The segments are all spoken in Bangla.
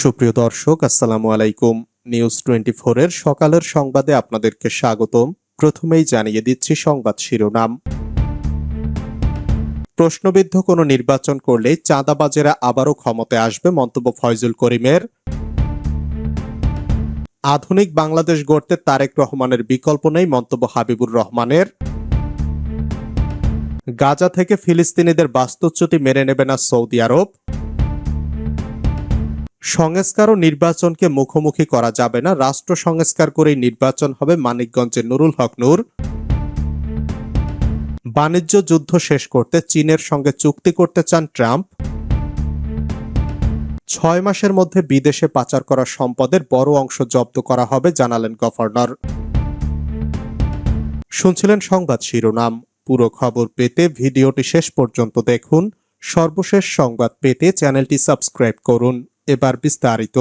সুপ্রিয় দর্শক, আসসালামু আলাইকুম। নিউজ টোয়েন্টি এর সকালের সংবাদে আপনাদেরকে স্বাগতম। প্রথমেই জানিয়ে দিচ্ছি সংবাদ শিরোনাম। প্রশ্নবিদ্ধ কোনো নির্বাচন করলে চাঁদাবাজেরা আবারও ক্ষমতায় আসবে মন্তব্য ফয়জুল করিমের। আধুনিক বাংলাদেশ গড়তে তারেক রহমানের বিকল্প নেই মন্তব্য হাবিবুর রহমানের। গাজা থেকে ফিলিস্তিনিদের বাস্তুচ্যুতি মেনে নেবে না সৌদি আরব। সংস্কার ও নির্বাচনকে মুখোমুখি করা যাবে না। রাষ্ট্র সংস্কার করেই নির্বাচন হবে মানিকগঞ্জের নুরুল হক নূর। বাণিজ্য যুদ্ধ শেষ করতে চীনের সঙ্গে চুক্তি করতে চান ট্রাম্প। ছয় মাসের মধ্যে বিদেশে পাচার করা সম্পদের বড় অংশ জব্দ করা হবে, জানালেন গভর্নর। শুনছিলেন সংবাদ শিরোনাম। পুরো খবর পেতে ভিডিওটি শেষ পর্যন্ত দেখুন। সর্বশেষ সংবাদ পেতে চ্যানেলটি সাবস্ক্রাইব করুন। এবার বিস্তারিত।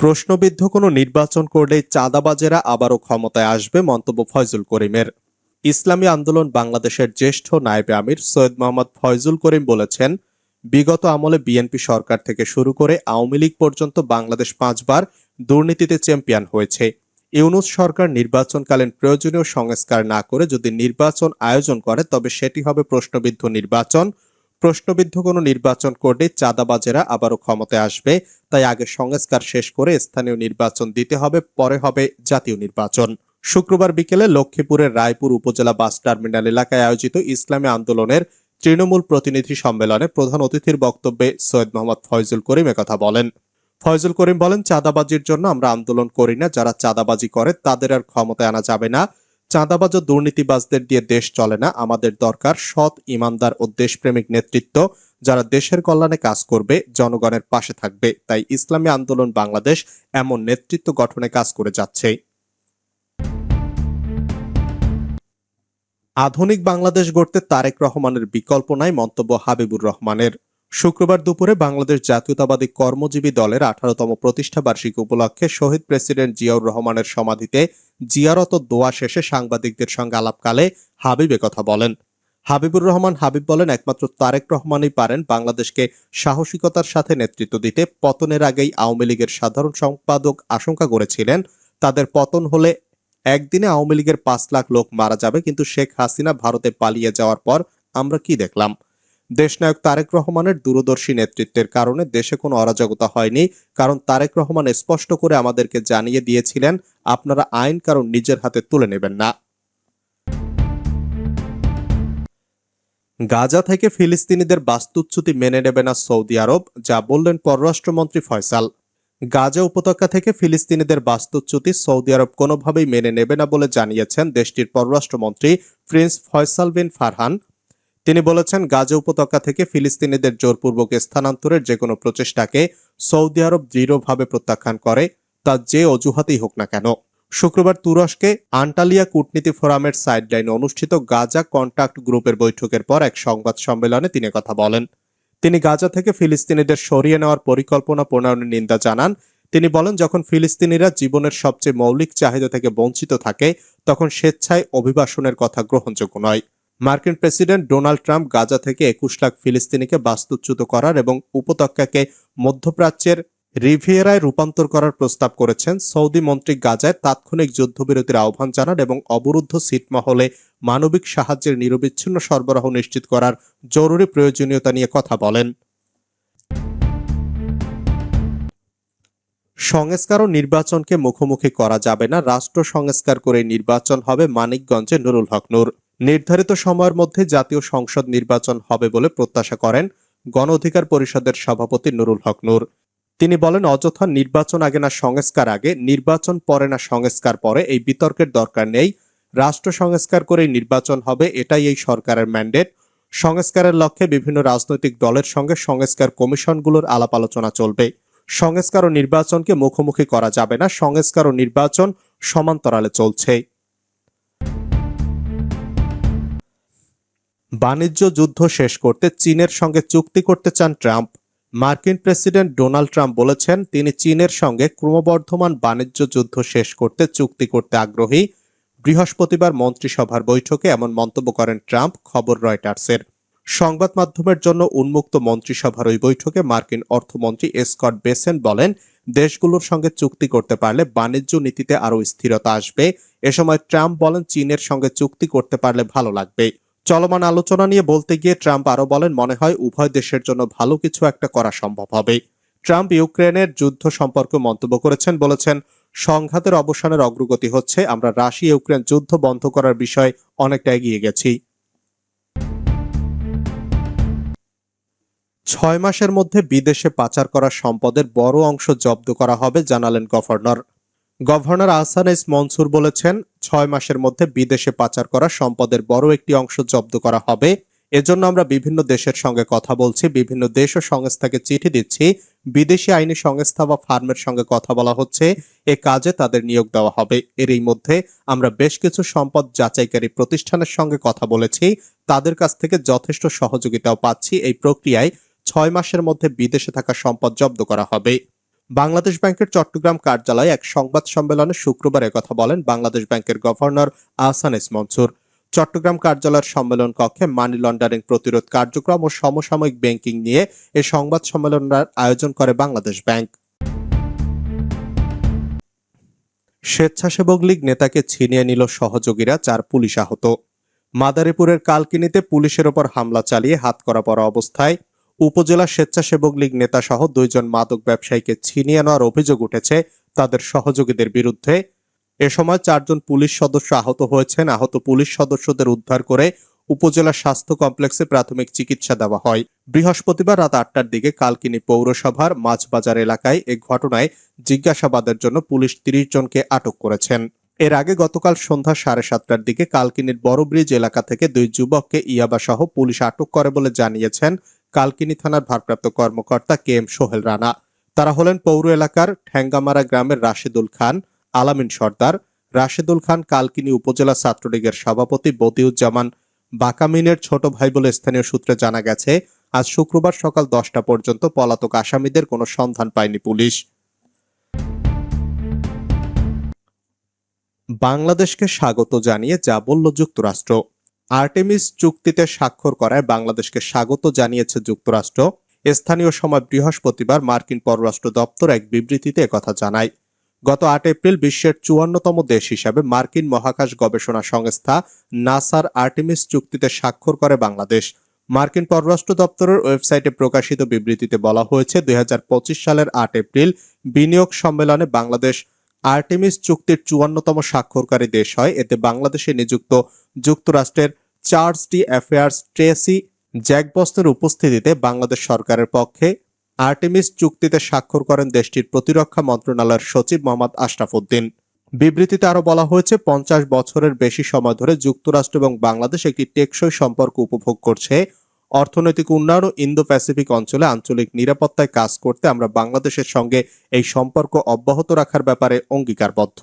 প্রশ্নবিদ্ধ কোনো নির্বাচন করলে চাঁদাবাজেরা আবারও ক্ষমতায় আসবে মন্তব্য ফয়জুল করিমের। ইসলামী আন্দোলন বাংলাদেশের জ্যেষ্ঠ নায়েবে আমির সৈয়দ মোহাম্মদ ফয়জুল করিম বলেছেন, বিগত আমলে বিএনপি সরকার থেকে শুরু করে আওয়ামী লীগ পর্যন্ত বাংলাদেশ পাঁচবার দুর্নীতিতে চ্যাম্পিয়ন হয়েছে। ইউনুস সরকার নির্বাচনকালীন প্রয়োজনীয় সংস্কার না করে যদি নির্বাচন আয়োজন করে, তবে সেটি হবে প্রশ্নবিদ্ধ নির্বাচন প্রশ্নবিদ্ধ কোনো নির্বাচন করলে চাঁদাবাজেরা আবারও ক্ষমতায় আসবে। তাই আগে সংস্কার শেষ করে স্থানীয় নির্বাচন দিতে হবে, পরে হবে জাতীয় নির্বাচন। শুক্রবার বিকেলে লক্ষ্মীপুরের রায়পুর উপজেলা বাস টার্মিনাল এলাকায় আয়োজিত ইসলামী আন্দোলনের তৃণমূল প্রতিনিধি সম্মেলনে প্রধান অতিথির বক্তব্যে সৈয়দ মোহাম্মদ ফয়জুল করিম কথা বলেন। ফয়জুল করিম বলেন, চাঁদাবাজির জন্য আমরা আন্দোলন করি না, যারা চাঁদাবাজি করে তাদের আর ক্ষমতায় আনা যাবে না। চাঁদাবাজ দুর্নীতিবাজদের দিয়ে দেশ চলে না, আমাদের দরকার সৎ, ইমানদার ও দেশপ্রেমিক নেতৃত্ব যারা দেশের কল্যাণে কাজ করবে, জনগণের পাশে থাকবে। তাই ইসলামী আন্দোলন বাংলাদেশ এমন নেতৃত্ব গঠনে কাজ করে যাচ্ছে। আধুনিক বাংলাদেশ গড়তে তারেক রহমানের বিকল্প নাই মন্তব্য হাবিবুর রহমানের। শুক্রবার দুপুরে বাংলাদেশ জাতীয়তাবাদী কর্মজীবী দলের আঠারোতম প্রতিষ্ঠা বার্ষিকী উপলক্ষে শহীদ প্রেসিডেন্ট জিয়াউর রহমানের সমাধিতে জিয়ারত দোয়া শেষে সাংবাদিকদের সঙ্গে আলাপকালে হাবিব কথা বলেন। হাবিবুর রহমান হাবিব বলেন, একমাত্র তারেক রহমানই পারেন বাংলাদেশকে সাহসিকতার সাথে নেতৃত্ব দিতে। পতনের আগেই আওয়ামী লীগের সাধারণ সম্পাদক আশঙ্কা করেছিলেন, তাদের পতন হলে একদিনে আওয়ামী লীগের পাঁচ লাখ লোক মারা যাবে, কিন্তু শেখ হাসিনা ভারতে পালিয়ে যাওয়ার পর আমরা কি দেখলাম? দেশনায়ক তারেক রহমানের দূরদর্শী নেতৃত্বের কারণে দেশে কোনো অরাজকতা হয়নি। কারণ তারেক রহমান স্পষ্ট করে আমাদেরকে জানিয়ে দিয়েছিলেন, আপনারা আইন কারণ নিজের হাতে তুলে নেবেন না। গাজা থেকে ফিলিস্তিনিদের বাস্তুচ্যুতি মেনে নেবে না সৌদি আরব, যা বললেন পররাষ্ট্রমন্ত্রী ফয়সাল। গাজা উপত্যকা থেকে ফিলিস্তিনিদের বাস্তুচ্যুতি সৌদি আরব কোনোভাবেই মেনে নেবে না বলে জানিয়েছেন দেশটির পররাষ্ট্রমন্ত্রী প্রিন্স ফয়সাল বিন ফারহান। তিনি বলেছেন, গাজা উপত্যকা থেকে ফিলিস্তিনিদের জোরপূর্বক স্থানান্তরের যে কোনো প্রচেষ্টাকে সৌদি আরব দৃঢ়ভাবে প্রত্যাখ্যান করে, তা যে অজুহাতেই হোক না কেন। শুক্রবার তুরস্কে আন্টালিয়া কূটনীতি ফোরামের সাইডলাইনে অনুষ্ঠিত গাজা কন্ট্যাক্ট গ্রুপের বৈঠকের পর এক সংবাদ সম্মেলনে তিনি কথা বলেন। তিনি গাজা থেকে ফিলিস্তিনিদের সরিয়ে নেওয়ার পরিকল্পনা প্রণয়নের নিন্দা জানান। তিনি বলেন, যখন ফিলিস্তিনিরা জীবনের সবচেয়ে মৌলিক চাহিদা থেকে বঞ্চিত থাকে, তখন স্বেচ্ছায় অভিবাসনের কথা গ্রহণযোগ্য নয়। মার্কিন প্রেসিডেন্ট ডোনাল্ড ট্রাম্প গাজা থেকে একুশ লাখ ফিলিস্তিনিকে বাস্তুচ্যুত করার এবং উপত্যকাকে মধ্যপ্রাচ্যের রিভিয়েরায় রূপান্তর করার প্রস্তাব করেছেন সৌদি মন্ত্রী গাজায় তাৎক্ষণিক যুদ্ধবিরতির আহ্বান জানান এবং অবরুদ্ধ সিটমহলে মানবিক সাহায্যের নিরবিচ্ছিন্ন সরবরাহ নিশ্চিত করার জরুরি প্রয়োজনীয়তা নিয়ে কথা বলেন। সংস্কার ও নির্বাচনকে মুখোমুখি করা যাবে না। রাষ্ট্র সংস্কার করে নির্বাচন হবে মানিকগঞ্জে নুরুল হক নূর। নির্ধারিত সময়ের মধ্যে জাতীয় সংসদ নির্বাচন হবে বলে প্রত্যাশা করেন গণ অধিকার পরিষদের সভাপতি নুরুল হক নূর। তিনি বলেন, অযথা নির্বাচন আগে না সংস্কার আগে, নির্বাচন পরে না সংস্কার পরে এই বিতর্কের দরকার নেই। রাষ্ট্র সংস্কার করেই নির্বাচন হবে, এটাই এই সরকারের ম্যান্ডেট। সংস্কারের লক্ষ্যে বিভিন্ন রাজনৈতিক দলের সঙ্গে সংস্কার কমিশনগুলোর আলাপ আলোচনা চলবে। সংস্কার ও নির্বাচনকে মুখোমুখি করা যাবে না, সংস্কার ও নির্বাচন সমান্তরালে চলছে। বাণিজ্য যুদ্ধ শেষ করতে চীনের সঙ্গে চুক্তি করতে চান ট্রাম্প। মার্কিন প্রেসিডেন্ট ডোনাল্ড ট্রাম্প বলেছেন, তিনি চীনের সঙ্গে ক্রমবর্ধমান বাণিজ্য যুদ্ধ শেষ করতে চুক্তি করতে আগ্রহী। বৃহস্পতিবার মন্ত্রিসভার বৈঠকে এমন মন্তব্য করেন ট্রাম্প, খবর রয়টার্সের। সংবাদ মাধ্যমের জন্য উন্মুক্ত মন্ত্রিসভার ওই বৈঠকে মার্কিন অর্থমন্ত্রী স্কট বেসেন বলেন, দেশগুলোর সঙ্গে চুক্তি করতে পারলে বাণিজ্য নীতিতে আরও স্থিরতা আসবে। এ সময় ট্রাম্প বলেন, চীনের সঙ্গে চুক্তি করতে পারলে ভালো লাগবে। চলমান আলোচনা নিয়ে বলতে গিয়ে ট্রাম্প আরও বলেন, মনে হয় উভয় দেশের জন্য ভালো কিছু একটা করা সম্ভব হবে। ট্রাম্প ইউক্রেনের যুদ্ধ সম্পর্কে মন্তব্য করেছেন, বলেছেন, সংঘাতের অবসানের অগ্রগতি হচ্ছে, আমরা রাশিয়া ইউক্রেন যুদ্ধ বন্ধ করার বিষয়ে অনেকটা এগিয়ে গেছি। ছয় মাসের মধ্যে বিদেশে পাচার করা সম্পদের বড় অংশ জব্দ করা হবে, জানালেন governor. Governor Ahsan S Mansur বলেছেন ছয় মাসের মধ্যে বিদেশে পাচার করা সম্পদের বড় একটি অংশ জব্দ করা হবে। এজন্য আমরা বিভিন্ন দেশের সঙ্গে কথা বলছি, বিভিন্ন দেশ ও সংস্থাকে চিঠি দিচ্ছি। বিদেশি আইনি সংস্থা বা ফার্মের সঙ্গে কথা বলা হচ্ছে, এ কাজে তাদের নিয়োগ দেওয়া হবে। এরই মধ্যে আমরা বেশ কিছু সম্পদ যাচাইকারী প্রতিষ্ঠানের সঙ্গে কথা বলেছি, তাদের কাছ থেকে যথেষ্ট সহযোগিতাও পাচ্ছি। এই প্রক্রিয়ায় ছয় মাসের মধ্যে বিদেশে থাকা সম্পদ জব্দ করা হবে। বাংলাদেশ ব্যাংকের চট্টগ্রাম কার্যালয়ে এক সংবাদ সম্মেলনে শুক্রবার কথা বলেন বাংলাদেশ ব্যাংকের গভর্নর আহসান মনসুর। চট্টগ্রাম কার্যালয়ের সম্মেলন কক্ষে মানি লন্ডারিং প্রতিরোধ কার্যক্রম ও সমসাময়িক ব্যাংকিং নিয়ে এ সংবাদ সম্মেলনের আয়োজন করে বাংলাদেশ ব্যাংক। স্বেচ্ছাসেবক লীগ নেতাকে ছিনিয়ে নিল সহযোগীরা চার পুলিশ আহত। মাদারীপুরের কালকিনিতে পুলিশের ওপর হামলা চালিয়ে হাত করা পড়া অবস্থায় উপজেলা স্বেচ্ছাসেবক লীগ নেতা সহ দুইজন মাদক ব্যবসায়ীকে ছিনিয়ে নেওয়ার অভিযোগ উঠেছে তাদের সহযোগীদের বিরুদ্ধে। এ সময় চারজন পুলিশ সদস্য আহত হয়েছেন। আহত পুলিশ সদস্যদের উদ্ধার করে উপজেলা স্বাস্থ্য কমপ্লেক্সে প্রাথমিক চিকিৎসা দেওয়া হয়। বৃহস্পতিবার রাত আটটার দিকে কালকিনি পৌরসভার মাছবাজার এলাকায় এ ঘটনায় জিজ্ঞাসাবাদের জন্য পুলিশ তিরিশ জনকে আটক করেছেন। এর আগে গতকাল সন্ধ্যা সাড়ে সাতটার দিকে কালকিনির বড় ব্রিজ এলাকা থেকে দুই যুবককে ইয়াবা সহ পুলিশ আটক করে বলে জানিয়েছেন কালকিনি থানার ভারপ্রাপ্ত কর্মকর্তা কে এম সোহেল রানা। তারা হলেন পৌর এলাকার ঠ্যাঙ্গামারা গ্রামের রাশেদুল খান, আলামিন সর্দার, রাশেদুল খান কালকিনি উপজেলা ছাত্রলীগের সভাপতি বদিউজ্জামান বাকামিনের ছোট ভাই বলে স্থানীয় সূত্রে জানা গেছে, আজ শুক্রবার সকাল দশটা পর্যন্ত পলাতক আসামিদের কোনো সন্ধান পায়নি পুলিশ। বাংলাদেশকে স্বাগত জানিয়ে যা বলল যুক্তরাষ্ট্র। আর্টেমিস চুক্তিতে স্বাক্ষর করায় বাংলাদেশকে স্বাগত জানিয়েছে যুক্তরাষ্ট্র। স্থানীয় সময় বৃহস্পতিবার মার্কিন পররাষ্ট্র দপ্তর এক বিবৃতিতে একথা জানায়। গত আট এপ্রিল বিশ্বের চুয়ান্নতম দেশ হিসাবে মার্কিন মহাকাশ গবেষণা সংস্থা নাসার আর্টেমিস চুক্তিতে স্বাক্ষর করে বাংলাদেশ। মার্কিন পররাষ্ট্র দপ্তরের ওয়েবসাইটে প্রকাশিত বিবৃতিতে বলা হয়েছে, দুই হাজার পঁচিশ সালের আট এপ্রিল বিনিয়োগ সম্মেলনে বাংলাদেশ আর্টেমিস চুক্তির চুয়ান্নতম স্বাক্ষরকারী দেশ হয়। এতে বাংলাদেশে নিযুক্ত যুক্তরাষ্ট্রের চার্লস ডি অ্যাফেয়ার্স ট্রেসি জ্যাকবস্তের উপস্থিতিতে বাংলাদেশ সরকারের পক্ষে আর্টেমিস চুক্তিতে স্বাক্ষর করেন দেশটির প্রতিরক্ষা মন্ত্রণালয়ের সচিব মোহাম্মদ আশরাফ উদ্দিন। বিবৃতিতে আরও বলা হয়েছে, পঞ্চাশ বছরের বেশি সময় ধরে যুক্তরাষ্ট্র এবং বাংলাদেশ একটি টেকসই সম্পর্ক উপভোগ করছে। অর্থনৈতিক উন্নয়ন ও ইন্দো প্যাসিফিক অঞ্চলে আঞ্চলিক নিরাপত্তায় কাজ করতে আমরা বাংলাদেশের সঙ্গে এই সম্পর্ক অব্যাহত রাখার ব্যাপারে অঙ্গীকারবদ্ধ।